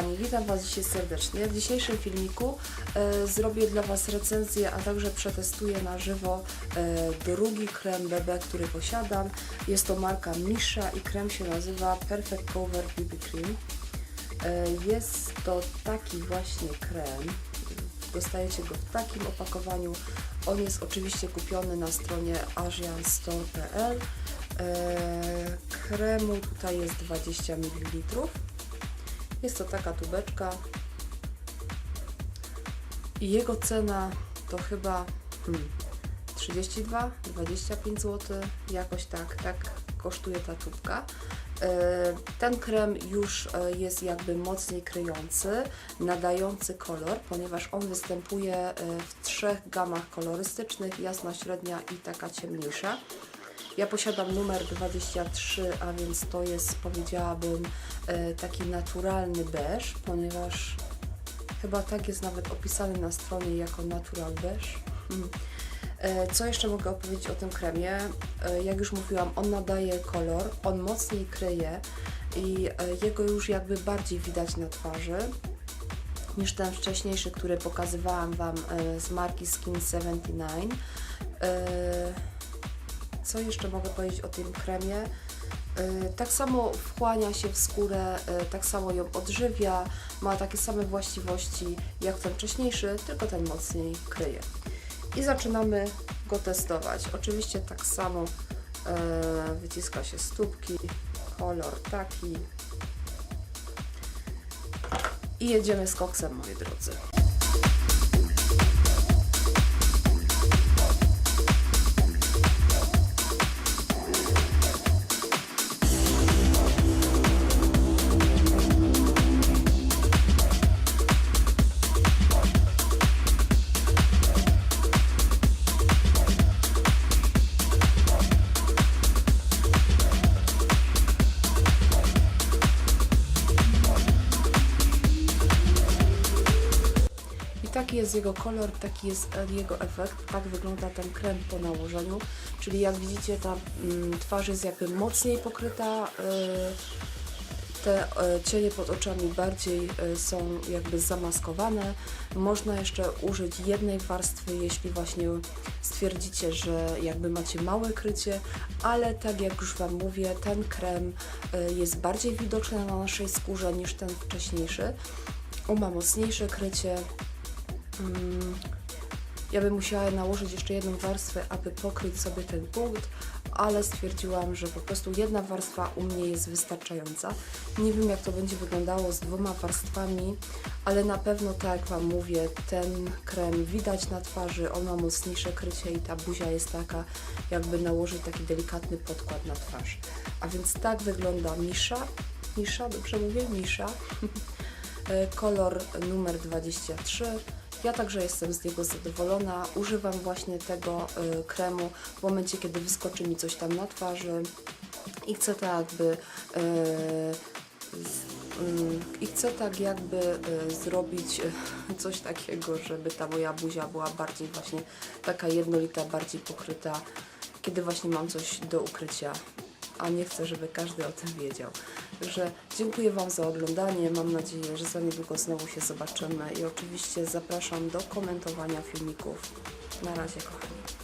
kochani, witam Was dzisiaj serdecznie. W dzisiejszym filmiku e, zrobię dla Was recenzję, a także przetestuję na żywo e, drugi krem BB, który posiadam. Jest to marka Misha i krem się nazywa Perfect Cover BB Cream. E, jest to taki właśnie krem. Dostajecie go w takim opakowaniu. On jest oczywiście kupiony na stronie asianstore.pl. E, kremu tutaj jest 20 ml. Jest to taka tubeczka i jego cena to chyba hmm, 32, 25 zł, jakoś tak, tak kosztuje ta tubka. E, Ten krem już e, jest jakby mocniej kryjący, nadający kolor, ponieważ on występuje e, w trzech gamach kolorystycznych, jasna, średnia i taka ciemniejsza. Ja posiadam numer 23, a więc to jest, powiedziałabym, e, taki naturalny beż, ponieważ chyba tak jest nawet opisany na stronie jako natural beż. Mm. E, Co jeszcze mogę opowiedzieć o tym kremie? E, Jak już mówiłam, on nadaje kolor, on mocniej kryje i jego już jakby bardziej widać na twarzy niż ten wcześniejszy, który pokazywałam Wam z marki Skin 79. Co jeszcze mogę powiedzieć o tym kremie? E, Tak samo wchłania się w skórę, e, tak samo ją odżywia, ma takie same właściwości jak ten wcześniejszy, tylko ten mocniej kryje. I zaczynamy go testować. Oczywiście tak samo e, wyciska się stópki, kolor taki. I jedziemy z koksem, moi drodzy. Taki jest jego kolor, taki jest e, jego efekt, tak wygląda ten krem po nałożeniu, czyli jak widzicie ta mm, twarz jest jakby mocniej pokryta, y, te e, cienie pod oczami bardziej e, są jakby zamaskowane. Można jeszcze użyć jednej warstwy, jeśli właśnie stwierdzicie, że jakby macie małe krycie, ale tak jak już Wam mówię, ten krem e, jest bardziej widoczny na naszej skórze niż ten wcześniejszy. On ma mocniejsze krycie, Mm, Ja bym musiała nałożyć jeszcze jedną warstwę, aby pokryć sobie ten punkt, ale stwierdziłam, że po prostu jedna warstwa u mnie jest wystarczająca. Nie wiem jak to będzie wyglądało z dwoma warstwami, ale na pewno tak jak Wam mówię, ten krem widać na twarzy, on ma mocniejsze krycie i ta buzia jest taka, jakby nałożyć taki delikatny podkład na twarz. A więc tak wygląda Misza. Misza, dobrze mówię? Misza. E, kolor numer 23. Ja także jestem z niego zadowolona. Używam właśnie tego y, kremu w momencie, kiedy wyskoczy mi coś tam na twarzy i chcę tak jakby y, mm, i chcę tak jakby y, zrobić coś takiego, żeby ta moja buzia była bardziej właśnie taka jednolita, bardziej pokryta, kiedy właśnie mam coś do ukrycia a nie chcę, żeby każdy o tym wiedział. Także dziękuję Wam za oglądanie. Mam nadzieję, że za niedługo znowu się zobaczymy i oczywiście zapraszam do komentowania filmików. Na razie, kochani.